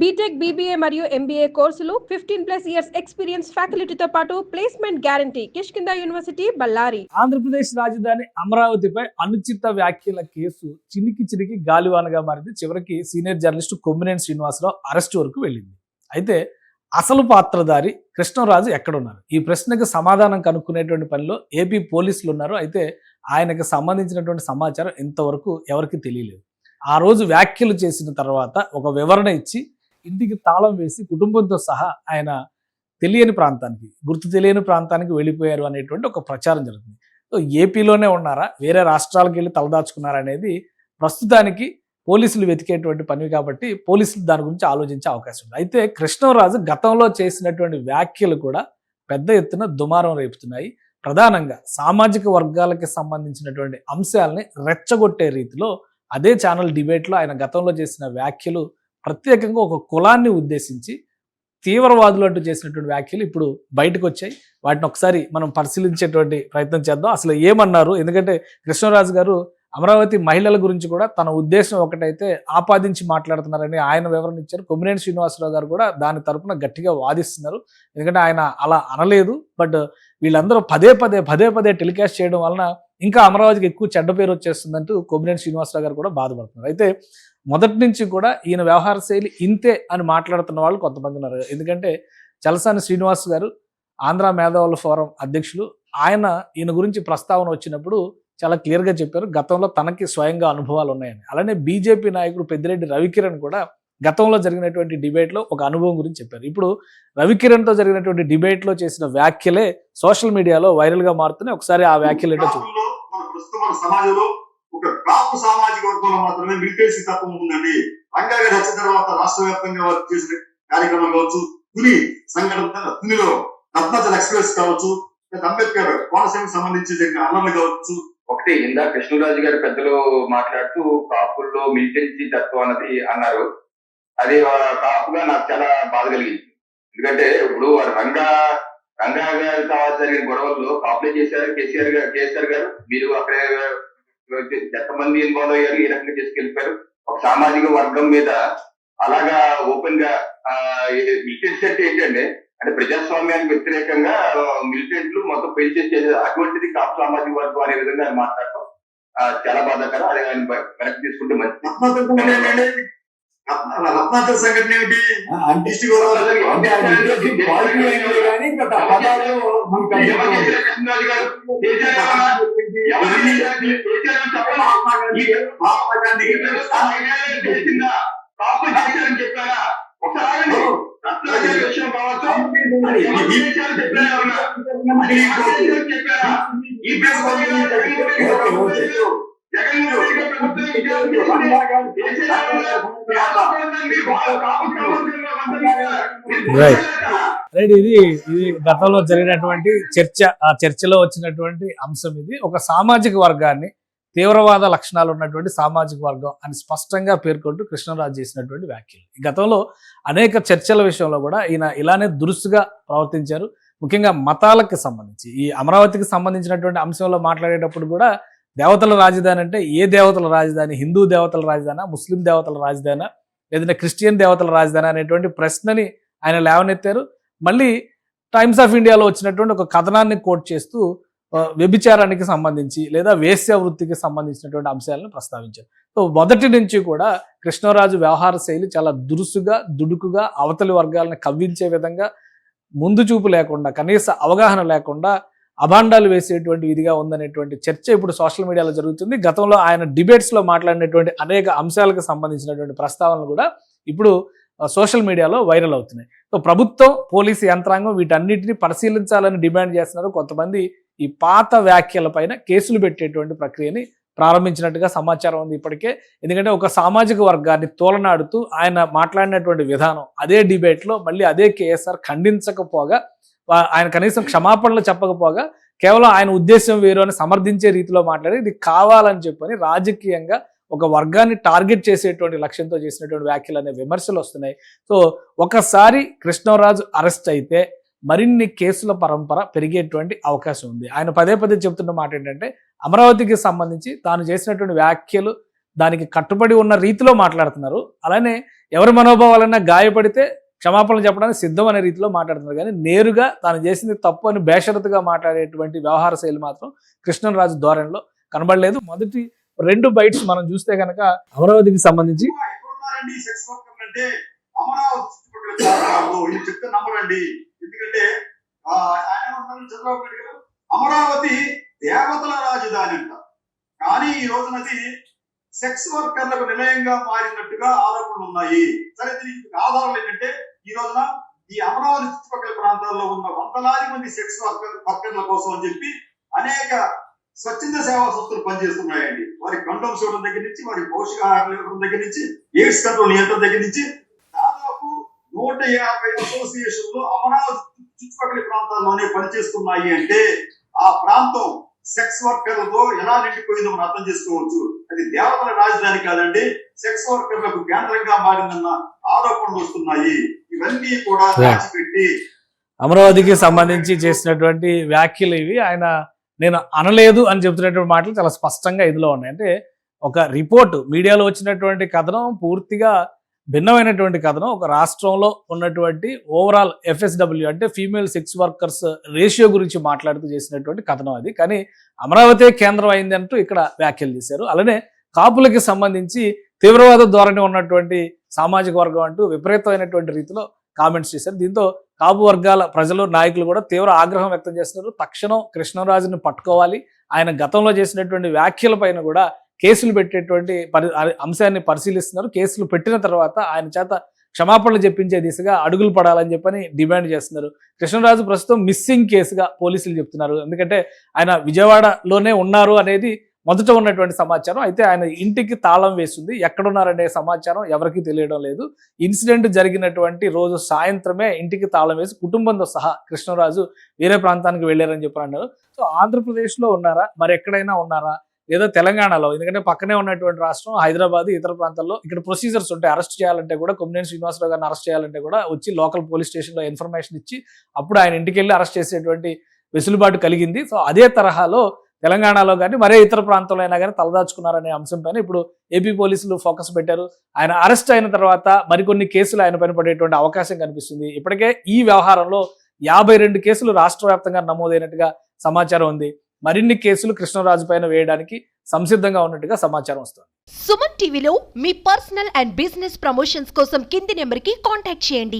BTech BBA మరియు MBA courses fifteen plus years experience ఫ్యాకల్టీతో పాటు placement guarantee Kishkinda university Ballari Andhra Pradesh రాజధాని అమరావతిపై అనుచిత వ్యాఖ్యల కేసు చినికి చినికి గాలివానగా మారింది. చివరికి senior journalist Kommineni Srinivasa Rao arrest వరకు వెళ్ళింది. అయితే అసలు పాత్రధారి కృష్ణరాజు ఎక్కడున్నారు? ఈ ప్రశ్నకు సమాధానం కనుక్కునేటువంటి పనిలో ఏపీ పోలీసులు ఉన్నారు. అయితే ఆయనకు సంబంధించినటువంటి సమాచారం ఇంతవరకు ఎవరికి తెలియలేదు. ఆ రోజు వ్యాఖ్యలు చేసిన తర్వాత ఒక వివరణ ఇచ్చి ఇంటికి తాళం వేసి కుటుంబంతో సహా ఆయన తెలియని ప్రాంతానికి గుర్తు తెలియని ప్రాంతానికి వెళ్ళిపోయారు అనేటువంటి ఒక ప్రచారం జరుగుతుంది. సో ఏపీలోనే ఉన్నారా? వేరే రాష్ట్రాలకు వెళ్ళి తలదాచుకున్నారా అనేది ప్రస్తుతానికి పోలీసులు వెతికేటువంటి పని కాబట్టి పోలీసులు దాని గురించి ఆలోచించే అవకాశం ఉంది. అయితే కృష్ణరాజు గతంలో చేసినటువంటి వ్యాఖ్యలు కూడా పెద్ద ఎత్తున దుమారం రేపుతున్నాయి. ప్రధానంగా సామాజిక వర్గాలకి సంబంధించినటువంటి అంశాలని రెచ్చగొట్టే రీతిలో అదే ఛానల్ డిబేట్లో ఆయన గతంలో చేసిన వ్యాఖ్యలు ప్రత్యేకంగా ఒక కులాన్ని ఉద్దేశించి తీవ్రవాదులు అంటూ చేసినటువంటి వ్యాఖ్యలు ఇప్పుడు బయటకు వచ్చాయి వాటిని ఒకసారి మనం పరిశీలించేటువంటి ప్రయత్నం చేద్దాం. అసలు ఏమన్నారు? ఎందుకంటే కృష్ణరాజు గారు అమరావతి మహిళల గురించి కూడా తన ఉద్దేశం ఒకటైతే ఆపాదించి మాట్లాడుతున్నారని ఆయన వివరణ ఇచ్చారు. కొమ్మినేని శ్రీనివాసరావు గారు కూడా దాని తరపున గట్టిగా వాదిస్తున్నారు. ఎందుకంటే ఆయన అలా అనలేదు. బట్ వీళ్ళందరూ పదే పదే పదే పదే టెలికాస్ట్ చేయడం వలన ఇంకా అమరావతికి ఎక్కువ చెడ్డ పేరు వచ్చేస్తుందంటూ కొమ్మినేని శ్రీనివాసరావు గారు కూడా బాధపడుతున్నారు. అయితే మొదటి నుంచి కూడా ఈయన వ్యవహార శైలి ఇంతే అని మాట్లాడుతున్న వాళ్ళు కొంతమంది ఉన్నారు. ఎందుకంటే చలసాని శ్రీనివాస్ గారు ఆంధ్ర మేధావుల ఫోరం అధ్యక్షులు. ఆయన ఈయన గురించి ప్రస్తావన వచ్చినప్పుడు చాలా క్లియర్గా చెప్పారు. గతంలో తనకి స్వయంగా అనుభవాలు ఉన్నాయని. అలానే బీజేపీ నాయకుడు పెద్దిరెడ్డి రవికిరణ్ కూడా గతంలో జరిగినటువంటి డిబేట్లో ఒక అనుభవం గురించి చెప్పారు. ఇప్పుడు రవికిరణ్తో జరిగినటువంటి డిబేట్లో చేసిన వ్యాఖ్యలే సోషల్ మీడియాలో వైరల్గా మారుతున్నాయి. ఒకసారి ఆ వ్యాఖ్యలు ఏంటో చూడండి మన ప్రస్తుతం మన సమాజంలో ఒక కాపు సామాజిక వర్గంలో మాత్రమే మిలిటెన్సీ తత్వం ఉందండి. రంగా గారి తర్వాత రాష్ట్ర వ్యాప్తంగా వారు చేసిన కార్యక్రమం కావచ్చు తుని సంఘటన తునిలో రత్నాచల్ ఎక్స్ప్రెస్ కావచ్చు అంబేద్కర్ కోనసీమకు సంబంధించి జరిగిన అల్లర్లు కావచ్చు. ఒకటి ఇందా కృష్ణరాజు గారి పెద్దలు మాట్లాడుతూ కాపుల్లో మిలిటెన్సీ తత్వం అన్నది అన్నారు. అది కాపుగా నాకు చాలా బాధ కలిగింది. ఎందుకంటే ఇప్పుడు వారు రంగా రంగా గారి జరిగిన గొడవల్లో కాపులే చేశారు కేసీఆర్ గారు కేసీఆర్ గారు మీరు అక్కడ ఎంతమంది ఇన్వాల్వ్ అయ్యారు ఈ రకంగా చేసుకెళ్ళిపోయారు ఒక సామాజిక వర్గం మీద అలాగా ఓపెన్గా మిలిటెన్సీ ఏంటంటే అంటే ప్రజాస్వామ్యానికి వ్యతిరేకంగా మిలిటెంట్లు మొత్తం పెళ్ళి చేసేది అటువంటిది కాపు సామాజిక వర్గం అనే విధంగా మాట్లాడటం చాలా బాధాకరం. అది ఆయన వెనక్కి తీసుకుంటే మంచిది. రత్నాచల్ సంఘటన ఏమిటి? అంటే ఈస్ట్ గోదావరి. మహాత్మా గాంధీ? కాపు చేశారని చెప్పారా? ఒకసారి గారి విషయం కావచ్చు. చెప్పారా ఈ రైట్ ఇది? ఇది గతంలో జరిగినటువంటి చర్చ ఆ చర్చలో వచ్చినటువంటి అంశం ఇది. ఒక సామాజిక వర్గాన్ని తీవ్రవాద లక్షణాలు ఉన్నటువంటి సామాజిక వర్గం అని స్పష్టంగా పేర్కొంటూ కృష్ణరాజు చేసినటువంటి వ్యాఖ్యలు. ఈ గతంలో అనేక చర్చల విషయంలో కూడా ఈయన ఇలానే దురుసుగా ప్రవర్తించారు. ముఖ్యంగా మతాలకు సంబంధించి ఈ అమరావతికి సంబంధించినటువంటి అంశంలో మాట్లాడేటప్పుడు కూడా దేవతల రాజధాని అంటే ఏ దేవతల రాజధాని? హిందూ దేవతల రాజధానా? ముస్లిం దేవతల రాజధానా? లేదంటే క్రిస్టియన్ దేవతల రాజధాని అనేటువంటి ప్రశ్నని ఆయన లేవనెత్తారు. మళ్ళీ టైమ్స్ ఆఫ్ ఇండియాలో వచ్చినటువంటి ఒక కథనాన్ని కోట్ చేస్తూ వ్యభిచారానికి సంబంధించి లేదా వేశ్య వృత్తికి సంబంధించినటువంటి అంశాలను ప్రస్తావించారు. సో మొదటి నుంచి కూడా కృష్ణరాజు వ్యవహార శైలి చాలా దురుసుగా దుడుకుగా అవతలి వర్గాలను కవ్వించే విధంగా ముందు చూపు లేకుండా కనీస అవగాహన లేకుండా అభాండాలు వేసేటువంటి విధిగా ఉందనేటువంటి చర్చ ఇప్పుడు సోషల్ మీడియాలో జరుగుతుంది. గతంలో ఆయన డిబేట్స్లో మాట్లాడినటువంటి అనేక అంశాలకు సంబంధించినటువంటి ప్రస్తావనలు కూడా ఇప్పుడు సోషల్ మీడియాలో వైరల్ అవుతున్నాయి. సో ప్రభుత్వం పోలీసు యంత్రాంగం వీటన్నిటిని పరిశీలించాలని డిమాండ్ చేస్తున్నారు. కొంతమంది ఈ పాత వ్యాఖ్యలపైన కేసులు పెట్టేటువంటి ప్రక్రియని ప్రారంభించినట్టుగా సమాచారం ఉంది ఇప్పటికే. ఎందుకంటే ఒక సామాజిక వర్గాన్ని తోలనాడుతూ ఆయన మాట్లాడినటువంటి విధానం అదే డిబేట్లో మళ్ళీ అదే కేఎస్ఆర్ ఖండించకపోగా ఆయన కనీసం క్షమాపణలు చెప్పకపోగా కేవలం ఆయన ఉద్దేశం వేరు అని సమర్థించే రీతిలో మాట్లాడి ఇది కావాలని చెప్పని రాజకీయంగా ఒక వర్గాన్ని టార్గెట్ చేసేటువంటి లక్ష్యంతో చేసినటువంటి వ్యాఖ్యలు అనే విమర్శలు వస్తున్నాయి. సో ఒకసారి కృష్ణరాజు అరెస్ట్ అయితే మరిన్ని కేసుల పరంపర పెరిగేటువంటి అవకాశం ఉంది. ఆయన పదే పదే చెప్తున్న మాట ఏంటంటే అమరావతికి సంబంధించి తాను చేసినటువంటి వ్యాఖ్యలు దానికి కట్టుబడి ఉన్న రీతిలో మాట్లాడుతున్నారు. అలానే ఎవరి మనోభావాలన్నా గాయపడితే క్షమాపణలు చెప్పడానికి సిద్ధం అనే రీతిలో మాట్లాడుతున్నారు. కానీ నేరుగా తాను చేసింది తప్పు అని బేషరతుగా మాట్లాడేటువంటి వ్యవహార శైలి మాత్రం కృష్ణరాజు ధోరణిలో కనబడలేదు. మొదటి రెండు బైట్స్ మనం చూస్తే కనుక అమరావతికి సంబంధించి ఎందుకంటే అమరావతి దేవతల రాజధాని అంట. కానీ ఈ రోజునది సెక్స్ వర్కర్లకు నిలయంగా మారినట్టుగా ఆరోపణలు ఉన్నాయి. సరే దీనికి ఆధారాలు ఏంటంటే ఈ రోజున ఈ అమరావతి చుట్టుపక్కల ప్రాంతాల్లో ఉన్న వందలాది మంది సెక్స్ వర్కర్ వర్కర్ల కోసం అని చెప్పి అనేక స్వచ్ఛంద సేవా సంస్థలు పనిచేస్తున్నాయండి. వారి కండోమ్స్ ఇవ్వడం దగ్గర నుంచి వారి పోషకాహారం ఇవ్వడం దగ్గర నుంచి ఎయిడ్స్ కంట్రోల్ నియంత్రణ దగ్గర నుంచి దాదాపు నూట యాభై అసోసియేషన్లు అమరావతి చుట్టుపక్కల ప్రాంతాల్లోనే పనిచేస్తున్నాయి అంటే ఆ ప్రాంతం సెక్స్ వర్కర్లతో ఎలా నిండిపోయిందో మనం అర్థం చేసుకోవచ్చు. అది దేవతల రాజధాని కాదండి సెక్స్ వర్కర్లకు కేంద్రంగా మారిందన్న ఆరోపణలు వస్తున్నాయి. ఇవన్నీ కూడా దాచిపెట్టి అమరావతికి సంబంధించి చేసినటువంటి వ్యాఖ్యలు ఇవి. ఆయన నేను అనలేదు అని చెప్తున్నటువంటి మాటలు చాలా స్పష్టంగా ఇందులో ఉన్నాయి. అంటే ఒక రిపోర్ట్ మీడియాలో వచ్చినటువంటి కథనం పూర్తిగా భిన్నమైనటువంటి కథనం. ఒక రాష్ట్రంలో ఉన్నటువంటి ఓవరాల్ ఎఫ్ఎస్డబ్ల్యూ అంటే ఫీమేల్ సెక్స్ వర్కర్స్ రేషియో గురించి మాట్లాడుతూ చేసినటువంటి కథనం అది. కానీ అమరావతి కేంద్రం అయింది అంటూ ఇక్కడ వ్యాఖ్యలు చేశారు. అలానే కాపులకి సంబంధించి తీవ్రవాద ధోరణి ఉన్నటువంటి సామాజిక వర్గం అంటూ విపరీతమైనటువంటి రీతిలో కామెంట్స్ చేశారు. దీంతో కాపు వర్గాల ప్రజలు నాయకులు కూడా తీవ్ర ఆగ్రహం వ్యక్తం చేస్తున్నారు. తక్షణం కృష్ణరాజుని పట్టుకోవాలి. ఆయన గతంలో చేసినటువంటి వ్యాఖ్యల పైన కూడా కేసులు పెట్టేటువంటి పరి అంశాన్ని పరిశీలిస్తున్నారు. కేసులు పెట్టిన తర్వాత ఆయన చేత క్షమాపణలు చెప్పించే దిశగా అడుగులు పడాలని చెప్పని డిమాండ్ చేస్తున్నారు. కృష్ణరాజు ప్రస్తుతం మిస్సింగ్ కేసుగా పోలీసులు చెప్తున్నారు. ఎందుకంటే ఆయన విజయవాడలోనే ఉన్నారు అనేది మొదట ఉన్నటువంటి సమాచారం. అయితే ఆయన ఇంటికి తాళం వేసింది. ఎక్కడున్నారనే సమాచారం ఎవరికీ తెలియడం లేదు. ఇన్సిడెంట్ జరిగినటువంటి రోజు సాయంత్రమే ఇంటికి తాళం వేసి కుటుంబంతో సహా కృష్ణరాజు వేరే ప్రాంతానికి వెళ్ళారని చెప్పి అన్నారు. సో ఆంధ్రప్రదేశ్లో ఉన్నారా? మరి ఎక్కడైనా ఉన్నారా? లేదా తెలంగాణలో ఎందుకంటే పక్కనే ఉన్నటువంటి రాష్ట్రం హైదరాబాద్ ఇతర ప్రాంతాల్లో ఇక్కడ ప్రొసీజర్స్ ఉంటాయి. అరెస్ట్ చేయాలంటే కూడా కొమ్మినేని శ్రీనివాసరావు గారిని అరెస్ట్ చేయాలంటే కూడా వచ్చి లోకల్ పోలీస్ స్టేషన్లో ఇన్ఫర్మేషన్ ఇచ్చి అప్పుడు ఆయన ఇంటికి వెళ్ళి అరెస్ట్ చేసేటువంటి వెసులుబాటు కలిగింది. సో అదే తరహాలో తెలంగాణలో కానీ మరే ఇతర ప్రాంతంలో అయినా కానీ తలదాచుకున్నారనే అంశం పైన ఇప్పుడు ఏపీ పోలీసులు ఫోకస్ పెట్టారు. ఆయన అరెస్ట్ అయిన తర్వాత మరికొన్ని కేసులు ఆయన పైన పడేటువంటి అవకాశం కనిపిస్తుంది. ఇప్పటికే ఈ వ్యవహారంలో యాభై రెండు కేసులు రాష్ట్ర వ్యాప్తంగా నమోదైనట్టుగా సమాచారం ఉంది. మరిన్ని కేసులు కృష్ణరాజు పైన వేయడానికి సంసిద్ధంగా ఉన్నట్టుగా సమాచారం వస్తుంది. సుమన్ టీవీలో మీ పర్సనల్ అండ్ బిజినెస్ ప్రమోషన్స్ కోసం కింది నెంబర్కి కాంటాక్ట్ చేయండి.